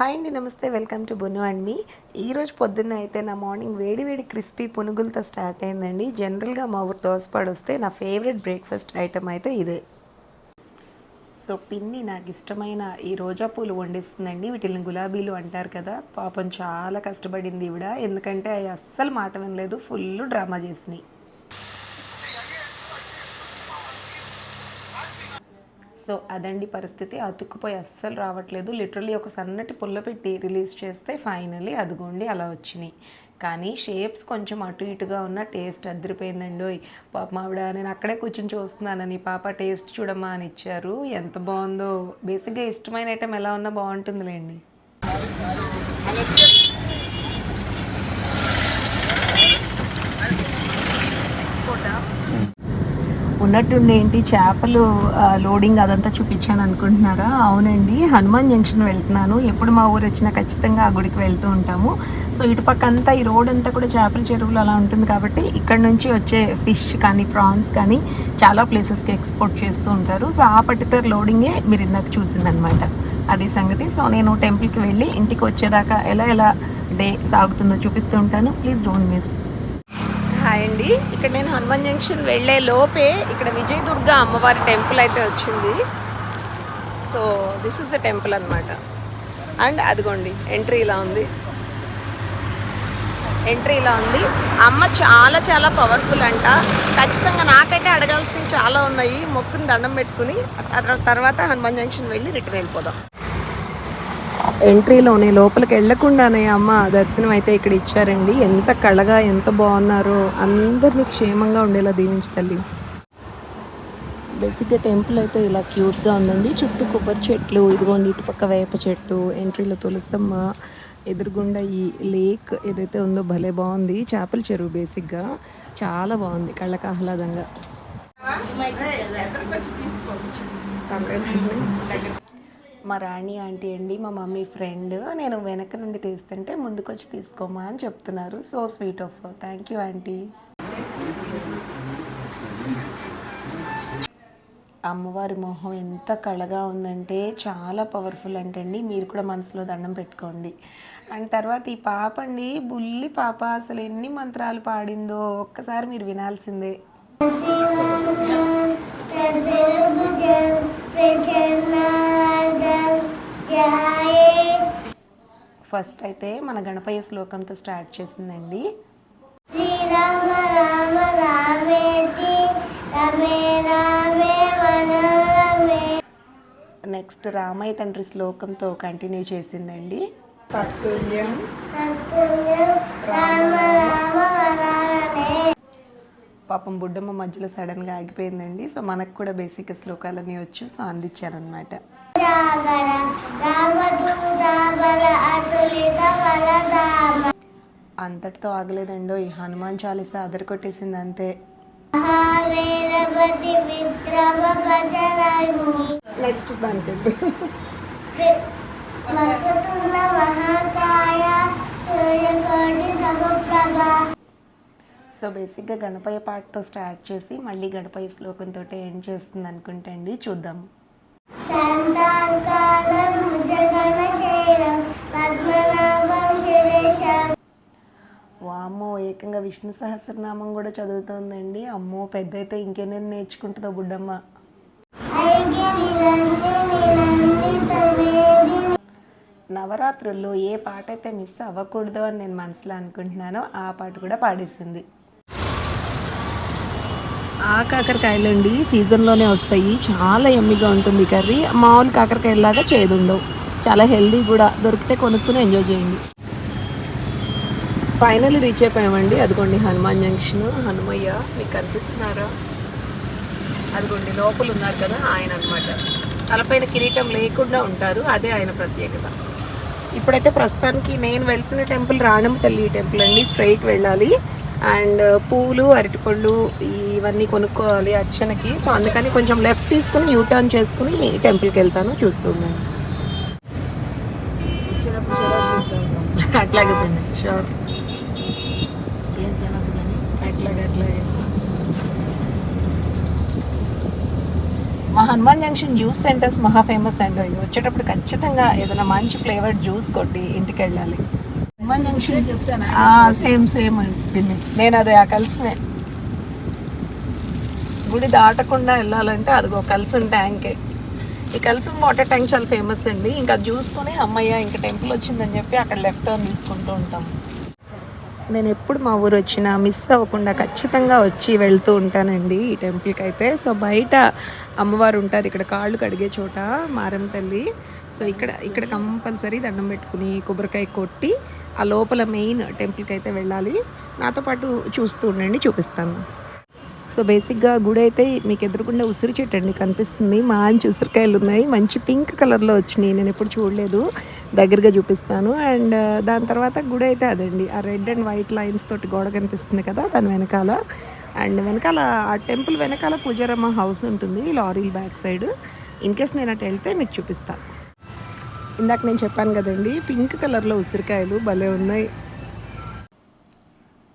Hi అండి నమస్తే. Welcome to బును అండ్ మీ. ఈరోజు పొద్దున్న అయితే నా మార్నింగ్ వేడి వేడి క్రిస్పీ పునుగులతో స్టార్ట్ అయిందండి. జనరల్గా మా ఊరు దోసపాడు వస్తే నా ఫేవరెట్ బ్రేక్ఫాస్ట్ ఐటమ్ అయితే ఇదే. సో పిన్ని నాకు ఇష్టమైన ఈ రోజా పూలు వండిస్తుందండి. వీటిని గులాబీలు అంటారు కదా. పాపం చాలా కష్టపడింది ఇవిడ ఎందుకంటే అవి అస్సలు మాట వినలేదు. ఫుల్ డ్రామా చేసినాయి. సో అదండి పరిస్థితి. అతుక్కుపోయి అస్సలు రావట్లేదు. లిటరలీ ఒక సన్నటి పుల్ల పెట్టి రిలీజ్ చేస్తే ఫైనలీ అదిగోండి అలా వచ్చినాయి. కానీ షేప్స్ కొంచెం అటు ఇటుగా ఉన్న టేస్ట్ అద్దరిపోయిందండి ఓయ్ పాప మావిడ నేను అక్కడే కూర్చొని చూస్తున్నానని పాప టేస్ట్ చూడమ్మా అని ఇచ్చారు. ఎంత బాగుందో. బేసిక్గా ఇష్టమైన ఐటెం ఎలా ఉన్నా బాగుంటుందిలేండి. ఉన్నట్టుండి ఏంటి చేపలు లోడింగ్ అదంతా చూపించాను అనుకుంటున్నారా? అవునండి. హనుమాన్ జంక్షన్ వెళ్తున్నాను. ఎప్పుడు మా ఊరు వచ్చినా ఖచ్చితంగా ఆ గుడికి వెళ్తూ ఉంటాము. సో ఇటుపక్క అంతా ఈ రోడ్ అంతా కూడా చేపల చెరువులు అలా ఉంటుంది కాబట్టి ఇక్కడ నుంచి వచ్చే ఫిష్ కానీ ప్రాన్స్ కానీ చాలా ప్లేసెస్కి ఎక్స్పోర్ట్ చేస్తూ ఉంటారు. సో ఆ పర్టికులర్ లోడింగే మీరు ఇందాక చూసిందనమాట అది సంగతి. సో నేను టెంపుల్కి వెళ్ళి ఇంటికి వచ్చేదాకా ఎలా ఎలా డే సాగుతుందో చూపిస్తూ ఉంటాను. ప్లీజ్ డోంట్ మిస్ హాయ్ అండి. ఇక్కడ నేను హనుమాన్ జంక్షన్ వెళ్ళే లోపే ఇక్కడ విజయదుర్గ అమ్మవారి టెంపుల్ అయితే వచ్చింది. So this is the temple అనమాట అండ్ అదిగోండి ఎంట్రీ ఇలా ఉంది. ఎంట్రీ ఇలా ఉంది. అమ్మ చాలా చాలా పవర్ఫుల్ అంట. ఖచ్చితంగా నాకైతే అడగాల్సినవి చాలా ఉన్నాయి. మొక్కుని దండం పెట్టుకుని తర్వాత హనుమాన్ జంక్షన్ వెళ్ళి రిటర్న్ వెళ్ళిపోదాం ఎంట్రీలోనే లోపలికి వెళ్ళకుండానే అమ్మ దర్శనం అయితే ఇక్కడ ఇచ్చారండి. ఎంత కళగా ఎంత బాగున్నారో అందరినీ క్షేమంగా ఉండేలా దీవించి తల్లి. బేసిక్గా టెంపుల్ అయితే ఇలా క్యూట్గా ఉందండి. చుట్టూ కొబ్బరి చెట్లు ఇదిగోండి ఇటుపక్క వేప చెట్టు ఎంట్రీలో తులసమ్మ ఎదురుగుండా ఈ లేక్ ఏదైతే ఉందో భలే బాగుంది. చేపల చెరువు బేసిక్గా చాలా బాగుంది కళ్ళకి ఆహ్లాదంగా మా రాణి ఆంటీ అండి మా మమ్మీ ఫ్రెండ్ నేను వెనక నుండి తీస్తుంటే ముందుకొచ్చి తీసుకోమా అని చెప్తున్నారు. So sweet of thank you aunty. అమ్మవారి మొహం ఎంత కళగా ఉందంటే చాలా పవర్ఫుల్ అంటండి. మీరు కూడా మనసులో దండం పెట్టుకోండి. అండ్ తర్వాత ఈ పాప అండి బుల్లి పాప అసలు ఎన్ని మంత్రాలు పాడిందో ఒక్కసారి మీరు వినాల్సిందే. ఫస్ట్ అయితే మన గణపయ్య శ్లోకంతో స్టార్ట్ చేసిందండి. శ్రీరామ రామ రామేతి రమే రామే మనోరమే నెక్స్ట్ రామయ్య తండ్రి శ్లోకంతో కంటిన్యూ చేసిందండి. తత్తుల్యం. రామ రామ పాపం బుడ్డమ్మ మధ్యలో సడన్గా ఆగిపోయిందండి. సో మనకు కూడా బేసిక్ శ్లోకాలన్నీ వచ్చు సో అందించారనమాట అంతటితో ఆగలేదండో ఈ హనుమాన్ చాలీస అదర కొట్టేసింది అంతే నెక్స్ట్ దానికి సో బేసిక్గా గణపయ్య పాటతో స్టార్ట్ చేసి మళ్ళీ గణపయ్య శ్లోకంతో ఎండ్ చేస్తుంది అనుకుంటండి చూద్దాం. వామ్మో ఏకంగా విష్ణు సహస్రనామం కూడా చదువుతోందండి. అమ్మో పెద్ద అయితే ఇంకేనేం నేర్చుకుంటుందో బుడ్డమ్మ. నవరాత్రుల్లో ఏ పాట అయితే మిస్ అవ్వకూడదు అని నేను మనసులో అనుకుంటున్నానో ఆ పాట కూడా పాడేసింది. ఆ కాకరకాయలు అండి సీజన్లోనే వస్తాయి. చాలా ఎమ్మిగా ఉంటుంది కర్రీ. మామూలు కాకరకాయలాగా చేదుండవు చాలా హెల్దీ కూడా. దొరికితే కొనుక్కుని ఎంజాయ్ చేయండి. ఫైనల్ రీచ్ అయిపోయామండి. అదిగోండి హనుమాన్ జంక్షన్. హనుమయ్య మీకు కనిపిస్తున్నారా? అదిగోండి లోపల ఉన్నారు కదా ఆయన అనమాట తలపైన కిరీటం లేకుండా ఉంటారు. అదే ఆయన ప్రత్యేకత. ఇప్పుడైతే ప్రస్తుతానికి నేను వెళ్తున్న టెంపుల్ రాణం తల్లి టెంపుల్ అండి. స్ట్రైట్ వెళ్ళాలి. అండ్ పూలు అరటిపళ్ళు ఇవన్నీ కొనుక్కోవాలి అర్చనకి. సో అందుకని కొంచెం లెఫ్ట్ తీసుకుని యూ టర్న్ చేసుకుని టెంపుల్కి వెళ్తాను చూస్తున్నాను అట్లాగే పండి షూర్ అట్లాగే అట్లాగే. మా హనుమాన్ జంక్షన్ జ్యూస్ సెంటర్స్ మహా ఫేమస్ అండి. అవి వచ్చేటప్పుడు ఖచ్చితంగా ఏదైనా మంచి ఫ్లేవర్డ్ జ్యూస్ కొట్టి ఇంటికి వెళ్ళాలి. సేమ్ సేమ్ అండి నేను అదే ఆ కలిసిమే. గుడి దాటకుండా వెళ్ళాలంటే అదిగో కలిసిన ట్యాంకే. ఈ కలిసిన వాటర్ ట్యాంక్ చాలా ఫేమస్ అండి. ఇంకా అది చూసుకొని అమ్మయ్య ఇంకా టెంపుల్ వచ్చిందని చెప్పి అక్కడ లెఫ్ట్ టర్న్ తీసుకుంటూ ఉంటాం. నేను ఎప్పుడు మా ఊరు వచ్చినా మిస్ అవ్వకుండా ఖచ్చితంగా వచ్చి వెళ్తూ ఉంటానండి ఈ టెంపుల్కి అయితే. సో బయట అమ్మవారు ఉంటారు. ఇక్కడ కాళ్ళు కడిగే చోట మారం తల్లి. సో ఇక్కడ ఇక్కడ కంపల్సరీ దండం పెట్టుకుని కొబ్బరికాయ కొట్టి ఆ లోపల మెయిన్ టెంపుల్కి అయితే వెళ్ళాలి. నాతో పాటు చూస్తూ ఉండండి చూపిస్తాను. సో బేసిక్గా గుడి అయితే మీకు ఎదురుకుండా ఉసిరి చెట్టు అండి కనిపిస్తుంది. మంచి ఉసిరికాయలు ఉన్నాయి. మంచి పింక్ కలర్లో వచ్చినాయి. నేను ఎప్పుడు చూడలేదు. దగ్గరగా చూపిస్తాను. అండ్ uh, దాని తర్వాత గుడి అయితే అదండి. ఆ రెడ్ అండ్ వైట్ లైన్స్ తోటి గోడ కనిపిస్తుంది కదా దాని వెనకాల. అండ్ వెనకాల ఆ టెంపుల్ వెనకాల పూజారమ్మ హౌస్ ఉంటుంది లారీల బ్యాక్ సైడ్ ఇన్ కేస్ నేను అటు వెళ్తే మీకు చూపిస్తాను ఇందాక నేను చెప్పాను కదండి పింక్ కలర్లో ఉసిరికాయలు భలే ఉన్నాయి.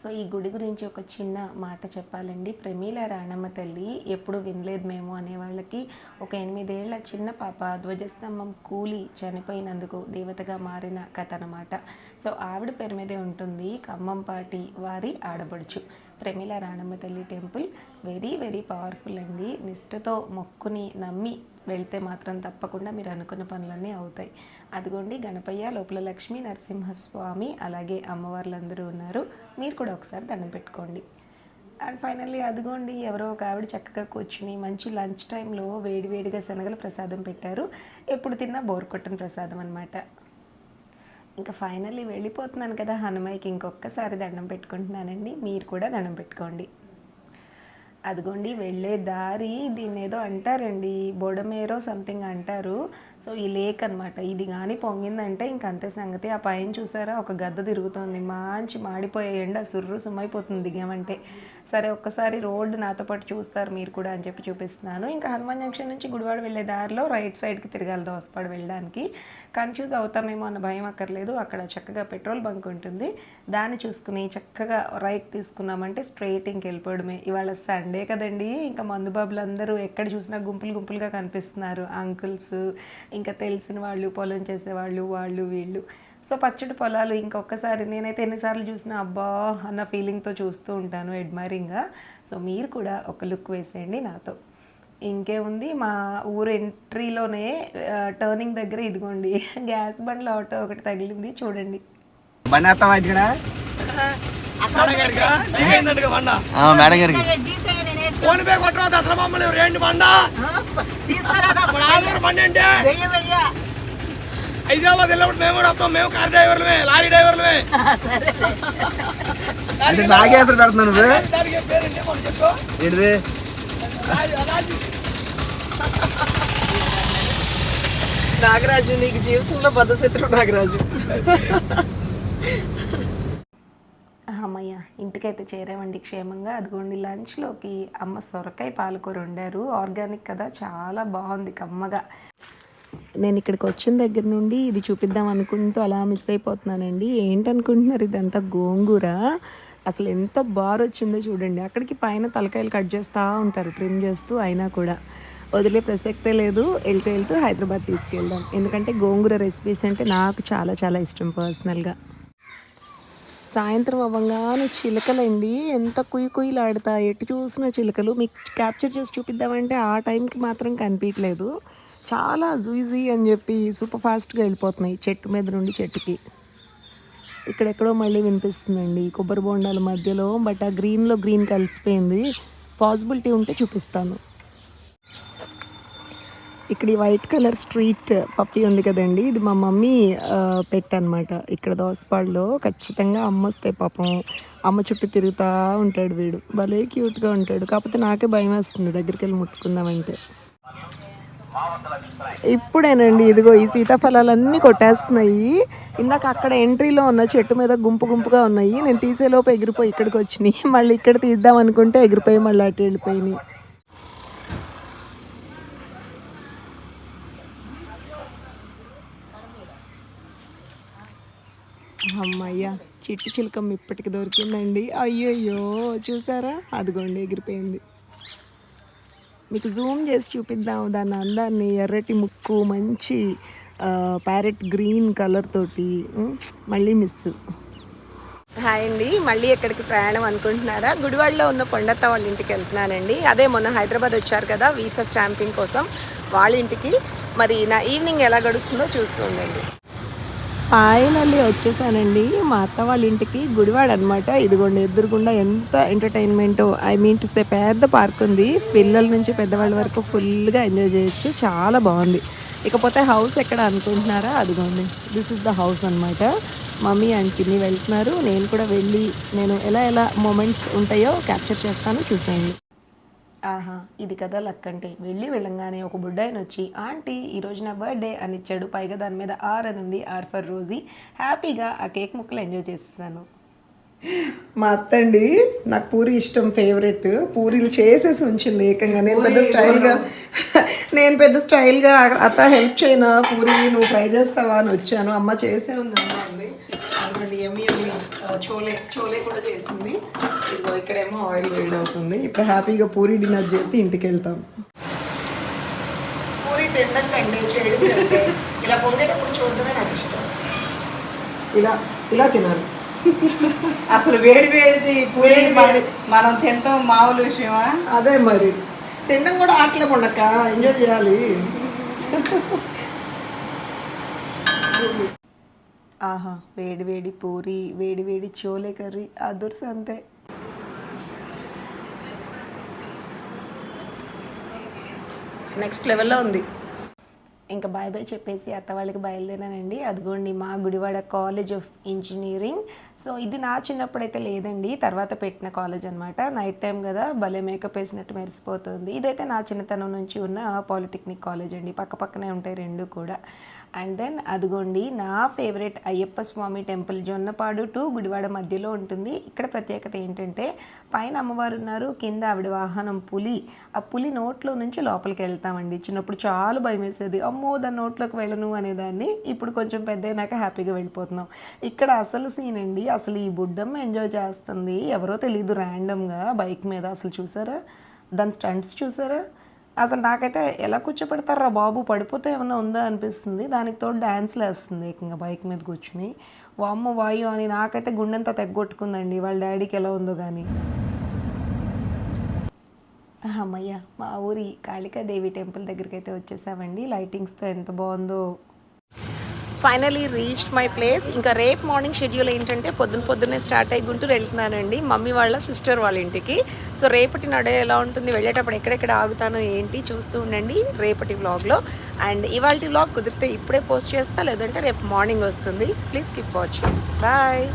సో ఈ గుడి గురించి ఒక చిన్న మాట చెప్పాలండి. ప్రమీల రాణమ్మ తల్లి ఎప్పుడు వినలేదు మేము అనే వాళ్ళకి ఒక ఎనిమిదేళ్ళ చిన్న పాప ధ్వజస్తంభం కూలి చనిపోయినందుకు దేవతగా మారిన కథ అనమాట సో ఆవిడ పేరు మీదే ఉంటుంది ఖమ్మంపాటి వారి ఆడబడుచు ప్రమీల రాణమ్మ తల్లి టెంపుల్ వెరీ వెరీ పవర్ఫుల్ అండి. నిష్ఠతో మొక్కుని నమ్మి వెళ్తే మాత్రం తప్పకుండా మీరు అనుకున్న పనులన్నీ అవుతాయి. అదిగోండి గణపయ్య లోపల లక్ష్మీ నరసింహస్వామి అలాగే అమ్మవార్లందరూ ఉన్నారు. మీరు కూడా ఒకసారి దండం పెట్టుకోండి. అండ్ ఫైనల్లీ అదిగోండి ఎవరో ఒక ఆవిడ చక్కగా కూర్చుని మంచి లంచ్ టైంలో వేడివేడిగా శనగల ప్రసాదం పెట్టారు. ఎప్పుడు తిన్నా బోర్ కొట్టని ప్రసాదం అనమాట ఇంకా ఫైనల్లీ వెళ్ళిపోతున్నాను కదా హనుమయ్యకి ఇంకొకసారి దండం పెట్టుకుంటున్నానండి. మీరు కూడా దండం పెట్టుకోండి. అదిగోండి వెళ్ళే దారి దీన్ని ఏదో అంటారండి బొడమేరో సంథింగ్ అంటారు. సో ఈ లేక్ అనమాట ఇది కానీ పొంగిందంటే ఇంక అంతే సంగతి. ఆ పైన చూసారా ఒక గద్ద తిరుగుతోంది. మంచి మాడిపోయేయండి ఆ సుర్రు సుమ్మైపోతుంది దిగామంటే. సరే ఒక్కసారి రోడ్డు నాతో పాటు చూస్తారు మీరు కూడా అని చెప్పి చూపిస్తున్నాను. ఇంకా హనుమాన్ జంక్షన్ నుంచి గుడివాడ వెళ్ళే దారిలో రైట్ సైడ్కి తిరగాలి దోసపాడు వెళ్ళడానికి. కన్ఫ్యూజ్ అవుతామేమో అన్న భయం అక్కర్లేదు. అక్కడ చక్కగా పెట్రోల్ బంక్ ఉంటుంది. దాన్ని చూసుకుని చక్కగా రైట్ తీసుకున్నామంటే స్ట్రైట్ ఇంకెళ్ళిపోవడమే. ఇవాళ సండే కదండి. ఇంకా మందు బాబులు అందరూ ఎక్కడ చూసినా గుంపులు గుంపులుగా కనిపిస్తున్నారు. అంకుల్స్ ఇంకా తెలిసిన వాళ్ళు పొలం చేసేవాళ్ళు వాళ్ళు వీళ్ళు. సో పచ్చడి పొలాలు ఇంకొకసారి నేనైతే ఎన్నిసార్లు చూసినా అబ్బా అన్న ఫీలింగ్తో చూస్తూ ఉంటాను అడ్మైరింగ్గా సో మీరు కూడా ఒక లుక్ వేసేయండి నాతో. ఇంకేముంది మా ఊరు ఎంట్రీలోనే టర్నింగ్ దగ్గర ఇదిగోండి గ్యాస్ బండ్ల ఆటో ఒకటి తగిలింది. చూడండి. బండి వస్తావా ఇక్కడ మేడం గారికి? ఫోన్ పే కొట్టరా దసరా బొమ్మలు రెండు బండ? అంటే? హైదరాబాద్ వెళ్ళినప్పుడు మేము కూడా వస్తాం. మేము కార్ డ్రైవర్లమే లారీ డ్రైవర్లమే. పెడుతున్నాను నాగరాజు నీకు జీవితంలో బద్ధశత్రువు నాగరాజు. అమ్మయ్య ఇంటికైతే చేరామండి క్షేమంగా. అదిగోండి లంచ్లోకి అమ్మ సొరకాయ పాలకూర వండారు. ఆర్గానిక్ కదా చాలా బాగుంది కమ్మగా. నేను ఇక్కడికి వచ్చిన దగ్గర నుండి ఇది చూపిద్దాం అనుకుంటూ అలా మిస్ అయిపోతున్నానండి. ఏంటనుకుంటున్నారు ఇదంతా గోంగూర? అసలు ఎంత బార్ వచ్చిందో చూడండి. అక్కడికి పైన తలకాయలు కట్ చేస్తూ ఉంటారు. ట్రిమ్ చేస్తూ అయినా కూడా. వదిలే ప్రసక్తే లేదు. వెళ్తూ వెళ్తూ హైదరాబాద్ తీసుకెళ్దాం. ఎందుకంటే గోంగూర రెసిపీస్ అంటే నాకు చాలా చాలా ఇష్టం పర్సనల్గా సాయంత్రం అవ్వగానే చిలకలండి. ఎంత కుయ్యి కుయ్యలాడుతా ఎటు చూసిన చిలకలు. మీకు క్యాప్చర్ చేసి చూపిద్దామంటే ఆ టైంకి మాత్రం కనిపించలేదు చాలా జూజీ అని చెప్పి సూపర్ ఫాస్ట్గా వెళ్ళిపోతున్నాయి. చెట్టు మీద నుండి చెట్టుకి. ఇక్కడెక్కడో మళ్ళీ వినిపిస్తుందండి. కొబ్బరి బొండాల మధ్యలో బట్ ఆ గ్రీన్లో గ్రీన్ కలిసిపోయింది. పాసిబిలిటీ ఉంటే చూపిస్తాను. ఇక్కడ ఈ వైట్ కలర్ స్ట్రీట్ పప్పి ఉంది కదండి. ఇది మా మమ్మీ పెట్టనమాట ఇక్కడ దోసపాడులో ఖచ్చితంగా అమ్మ వస్తాయి పాపం అమ్మ చుట్టూ తిరుగుతూ ఉంటాడు వీడు. భలే క్యూట్గా ఉంటాడు. కాకపోతే నాకే భయం వేస్తుంది దగ్గరికి వెళ్ళి ముట్టుకుందామంటే. ఇప్పుడేనండి ఇదిగో ఈ సీతాఫలాలన్నీ కొట్టేస్తున్నాయి. ఇందాక అక్కడ ఎంట్రీలో ఉన్న చెట్టు మీద గుంపు గుంపుగా ఉన్నాయి. నేను తీసేలోపు ఎగిరిపోయి ఇక్కడికి వచ్చినాయి. మళ్ళీ ఇక్కడ తీద్దాం అనుకుంటే ఎగిరిపోయి మళ్ళీ అటు వెళ్ళిపోయినాయి. అమ్మయ్యా చిట్టు చిలకమ్మ ఇప్పటికి దొరికిందండి. అయ్యయ్యో చూసారా? అదిగోండి ఎగిరిపోయింది. మీకు జూమ్ చేసి చూపిద్దాం. దాని అందాన్ని ఎర్రటి ముక్కు మంచి ప్యారెట్ గ్రీన్ కలర్ తోటి మళ్ళీ మిస్ హాయ్ అండి. మళ్ళీ ఎక్కడికి ప్రయాణం అనుకుంటున్నారా? గుడివాడలో ఉన్న పొండత్త వాళ్ళ ఇంటికి వెళ్తున్నానండి. అదే మొన్న హైదరాబాద్ వచ్చారు కదా వీసా స్టాంపింగ్ కోసం వాళ్ళ ఇంటికి. మరి నా ఈవినింగ్ ఎలా గడుస్తుందో చూస్తూ ఉండండి. ఫైనల్లీ వచ్చేసానండి. మా అత్త వాళ్ళ ఇంటికి గుడివాడ అనమాట ఇదిగోండి ఎదురుగుండా ఎంత entertainment I mean to say పెద్ద పార్క్ ఉంది. పిల్లల నుంచి పెద్దవాళ్ళ వరకు ఫుల్గా ఎంజాయ్ చేయొచ్చు. చాలా బాగుంది. ఇకపోతే హౌస్ ఎక్కడ అనుకుంటున్నారా? అదిగోండి దిస్ ఇస్ ద హౌస్ అనమాట మమ్మీ అండ్ పిన్ని వెళ్తున్నారు. నేను కూడా వెళ్ళి నేను ఎలా ఎలా మూమెంట్స్ ఉంటాయో క్యాప్చర్ చేస్తాను చూసేయండి. ఆహా ఇది కదా లక్ అంటే వెళ్ళి వెళ్ళంగానే ఒక బుడ్డాయన వచ్చి ఆంటీ ఈరోజు నా బర్త్డే అని ఇచ్చాడు పైగా దాని మీద ఆర్ అని ఉంది ఆర్ ఫర్ రోజీ. హ్యాపీగా ఆ కేక్ ముక్కలు ఎంజాయ్ చేసేసాను. మా అత్తండి నాకు పూరి ఇష్టం ఫేవరెట్. పూరీలు చేసేసి ఉంచింది ఏకంగా. నేను పెద్ద స్టైల్గా నేను పెద్ద స్టైల్గా అత్త హెల్ప్ చేయనా? పూరి నువ్వు ట్రై చేస్తావా అని వచ్చాను. అమ్మ చేసే ఉంది అమ్మ అంది. అదిగోండి ఎమ్మి ఎమ్మి చోలే చోలే కూడా చేసింది. ఇదిగో ఇక్కడేమో ఆయిల్ వేడి అవుతుంది. ఇప్పుడు హ్యాపీగా పూరి డిన్నర్ చేసి ఇంటికి వెళ్తాం. పూరి తినడం కండి చేయడం ఇలా పొందేటప్పుడు చూడడమే నాకు ఇష్టం. ఇలా ఇలా తినాలి. అసలు వేడి వేడిది పూరి మన- తింటాం మామూలు విషయమా? అదే మరి. తినడం కూడా ఆటలే ఉండక ఎంజాయ్ చేయాలి. ఆహా వేడి వేడి పూరి వేడి వేడి చోలే కర్రీ అదుర్స్ అంతే. నెక్స్ట్ లెవెల్లో ఉంది. ఇంకా బాయ్ బాయ్ చెప్పేసి అత్త వాళ్ళకి బయలుదేరానండి. అదిగోండి మా Gudivada college of engineering so ఇది నా చిన్నప్పుడు అయితే లేదండి. తర్వాత పెట్టిన కాలేజ్ అనమాట నైట్ టైం కదా భలే మేకప్ వేసినట్టు మెరిసిపోతుంది. ఇదైతే నా చిన్నతనం నుంచి ఉన్న పాలిటెక్నిక్ కాలేజ్ అండి. పక్క పక్కనే ఉంటాయి రెండు కూడా. అండ్ దెన్ అదిగోండి నా favourite Ayyappa Swamy temple Jonnapadu to Gudivada మధ్యలో ఉంటుంది. ఇక్కడ ప్రత్యేకత ఏంటంటే పైన అమ్మవారు ఉన్నారు కింద ఆవిడ వాహనం పులి. ఆ పులి నోట్లో నుంచి లోపలికి వెళ్తామండి. చిన్నప్పుడు చాలా భయం వేసేది. అమ్మో దాని నోట్లోకి వెళ్ళను అనేదాన్ని. ఇప్పుడు కొంచెం పెద్ద అయినాక హ్యాపీగా వెళ్ళిపోతున్నాం. ఇక్కడ అసలు సీన్ అండి అసలు ఈ బుడ్డమ్మ ఎంజాయ్ చేస్తుంది ఎవరో తెలియదు ర్యాండమ్గా బైక్ మీద. అసలు చూసారా? దాని స్టంట్స్ చూసారా? అసలు నాకైతే ఎలా కూర్చోపెడతారా బాబు? పడిపోతే ఏమన్నా ఉందా అనిపిస్తుంది. దానికి తోడు డ్యాన్స్లు వేస్తుంది ఏకంగా బైక్ మీద కూర్చుని. వామ్మ వాయు అని నాకైతే గుండెంతా తెగ్గొట్టుకుందండి వాళ్ళ డాడీకి ఎలా ఉందో కానీ అమ్మయ్య మా ఊరి కాళికాదేవి టెంపుల్ దగ్గరికి అయితే వచ్చేసామండి. లైటింగ్స్తో ఎంత బాగుందో ఫైనలీ రీచ్డ్ మై ప్లేస్ ఇంకా రేపు మార్నింగ్ షెడ్యూల్ ఏంటంటే పొద్దున పొద్దున్నే స్టార్ట్ అయ్యి గుంటూరు వెళ్తున్నానండి. మమ్మీ వాళ్ళ సిస్టర్ వాళ్ళ ఇంటికి. సో రేపటి నడే ఎలా ఉంటుంది? వెళ్ళేటప్పుడు ఎక్కడెక్కడ ఆగుతానో? ఏంటి? చూస్తూ ఉండండి రేపటి వ్లాగ్లో అండ్ ఇవాళ వ్లాగ్ కుదిరితే ఇప్పుడే పోస్ట్ చేస్తా. లేదంటే రేపు మార్నింగ్ వస్తుంది. Please keep watching bye